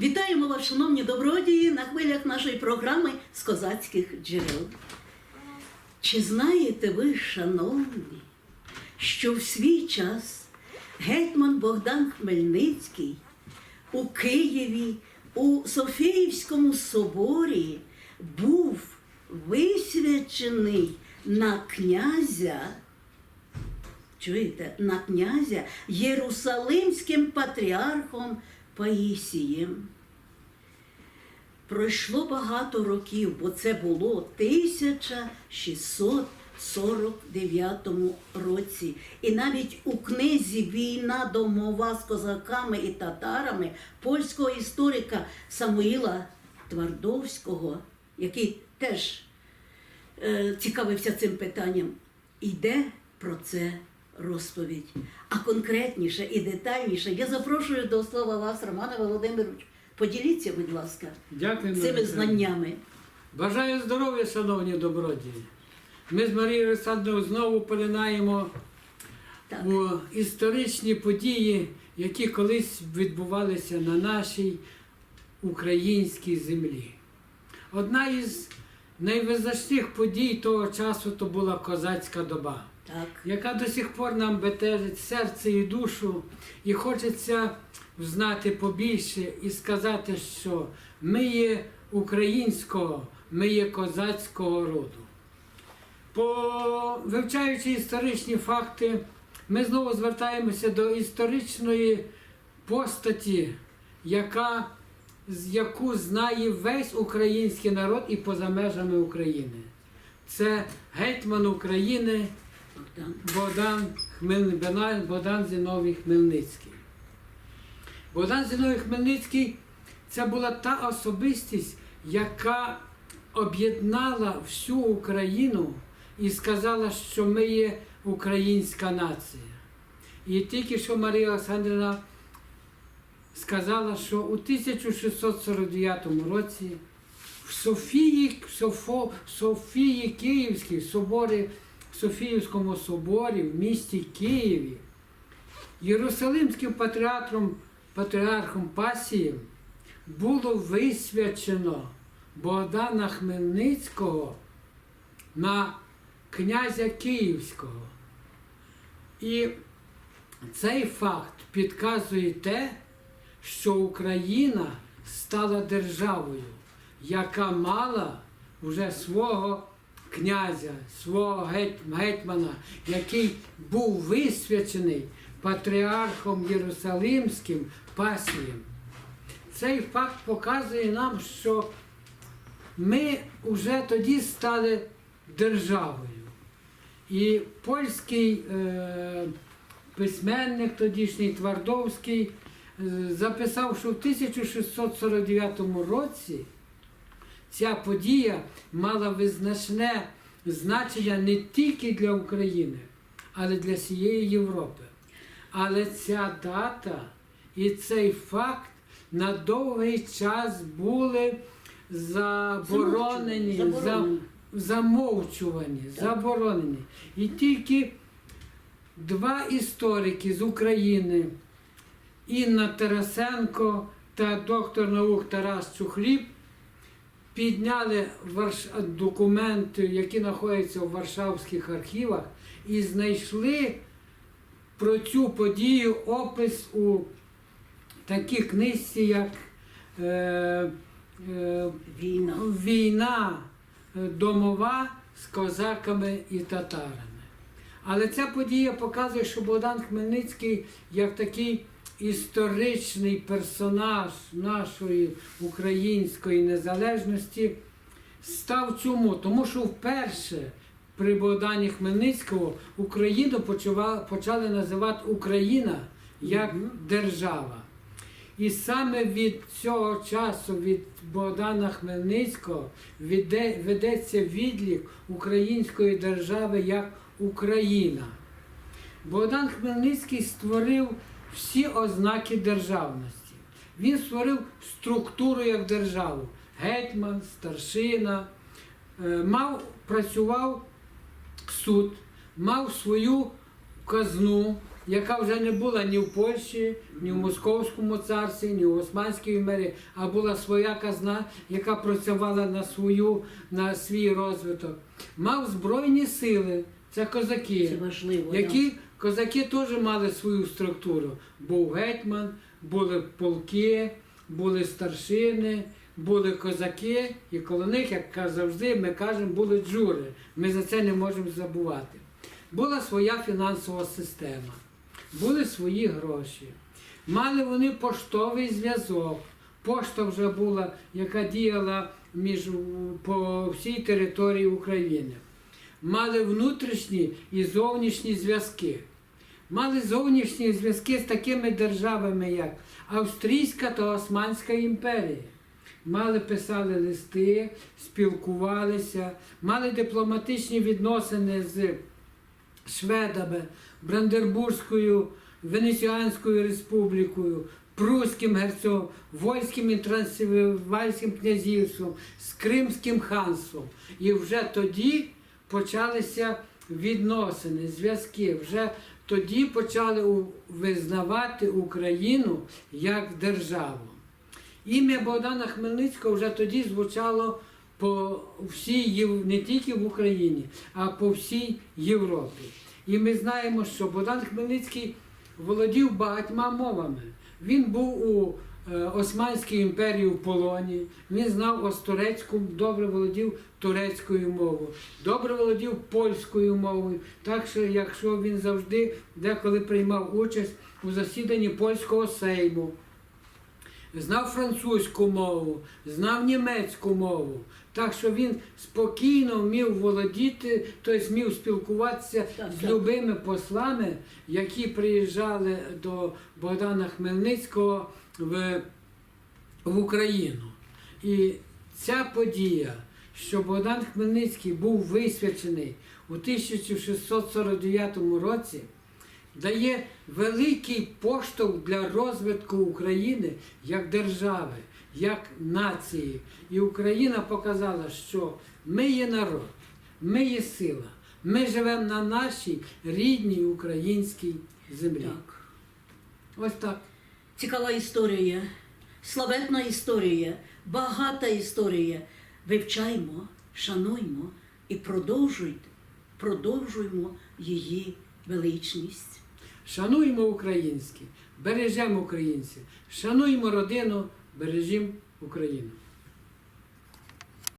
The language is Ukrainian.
Вітаємо вас, шановні добродії, на хвилях нашої програми з козацьких джерел. Чи знаєте ви, шановні, що в свій час гетьман Богдан Хмельницький у Києві у Софіївському соборі був висвячений на князя чуєте, на князя Єрусалимським патріархом Паїсієм. Пройшло багато років, бо це було в 1649 році. І навіть у книзі Війна домова з козаками і татарами польського історика Самуїла Твардовського, який теж е, цікавився цим питанням, йде про це розповідь. А конкретніше і детальніше я запрошую до слова вас, Романа Володимирович. Поділіться, будь ласка, Дякую. цими Марія. знаннями. Бажаю здоров'я, шановні добродії. Ми з Марією Олександровною знову поринаємо Так. у історичні події, які колись відбувалися на нашій українській землі. Одна із найвизначних подій того часу то була козацька доба, Так. яка до сих пор нам бетежить серце і душу, і хочеться знати побільше і сказати, що ми є українського, ми є козацького роду. По вивчаючи історичні факти, ми знову звертаємося до історичної постаті, яка, яку знає весь український народ і поза межами України. Це гетьман України Богдан. Богдан, Хмель... Богдан Зіновій Хмельницький. Богдан Зіновій Хмельницький це була та особистість, яка об'єднала всю Україну і сказала, що ми є українська нація. І тільки що Марія Олександрівна сказала, що у 1649 році в Софії, Софо, Софії Київській соборі, Софіївському соборі в місті Києві Єрусалимським патріархом, патріархом Пасієм було висвячено Богдана Хмельницького на князя Київського. І цей факт підказує те, що Україна стала державою, яка мала вже свого князя, свого гетьмана, який був висвячений патріархом Єрусалимським Пасієм. Цей факт показує нам, що ми вже тоді стали державою. І польський е, письменник тодішній Твардовський е, записав, що в 1649 році ця подія мала визначне значення не тільки для України, але для всієї Європи. Але ця дата і цей факт на довгий час були заборонені, Заборонені. за- замовчувані, заборонені. І тільки два історики з України, Інна Тарасенко та доктор наук Тарас Чухліб, підняли варш- документи, які знаходяться в Варшавських архівах, і знайшли про цю подію опис у такій книжці, як е, е, Війна. війна е, домова з козаками і татарами. Але ця подія показує, що Богдан Хмельницький як такий історичний персонаж нашої української незалежності став чому? Тому що вперше при Богдані Хмельницького Україну почали називати Україна як держава. І саме від цього часу, від Богдана Хмельницького, веде- ведеться відлік української держави як Україна. Богдан Хмельницький створив всі ознаки державності. Він створив структуру як державу. Гетьман, старшина, е, мав, працював суд, мав свою казну, яка вже не була ні в Польщі, ні в Московському царстві, ні в Османській імперії, а була своя казна, яка працювала на свою, на свій розвиток. Мав збройні сили, це козаки. Це важливо. Які козаки теж мали свою структуру. Був гетьман, були полки, були старшини, були козаки, і коло них, як завжди, ми кажемо, були джури. Ми за це не можемо забувати. Була своя фінансова система, були свої гроші. Мали вони поштовий зв'язок. Пошта вже була, яка діяла між, по всій території України мали внутрішні і зовнішні зв'язки. Мали зовнішні зв'язки з такими державами, як Австрійська та Османська імперія. Мали писали листи, спілкувалися, мали дипломатичні відносини з шведами, Брандербурзькою, Венеціанською республікою, Пруським герцогом, Вольським і Трансильванським князівством, з Кримським ханством. І вже тоді почалися відносини, зв'язки. Вже тоді почали визнавати Україну як державу. Ім'я Богдана Хмельницького вже тоді звучало по всій не тільки в Україні, а по всій Європі. І ми знаємо, що Богдан Хмельницький володів багатьма мовами. Він був у Османській імперії в полоні, він знав остурецьку, добре володів турецькою мовою, добре володів польською мовою. Так що, якщо він завжди деколи приймав участь у засіданні польського сейму, знав французьку мову, знав німецьку мову. Так що він спокійно вмів володіти, тобто вмів спілкуватися Так, з так. любими послами, які приїжджали до Богдана Хмельницького в, в Україну. І ця подія, що Богдан Хмельницький був висвячений у 1649 році, дає великий поштовх для розвитку України як держави, як нації. І Україна показала, що ми є народ, ми є сила, ми живемо на нашій рідній українській землі. Так. Ось так. Цікава історія, славетна історія, багата історія. Вивчаймо, шануймо і продовжуйте, продовжуймо її величність. Шануємо українське, бережемо українців, шануємо родину, бережімо Україну.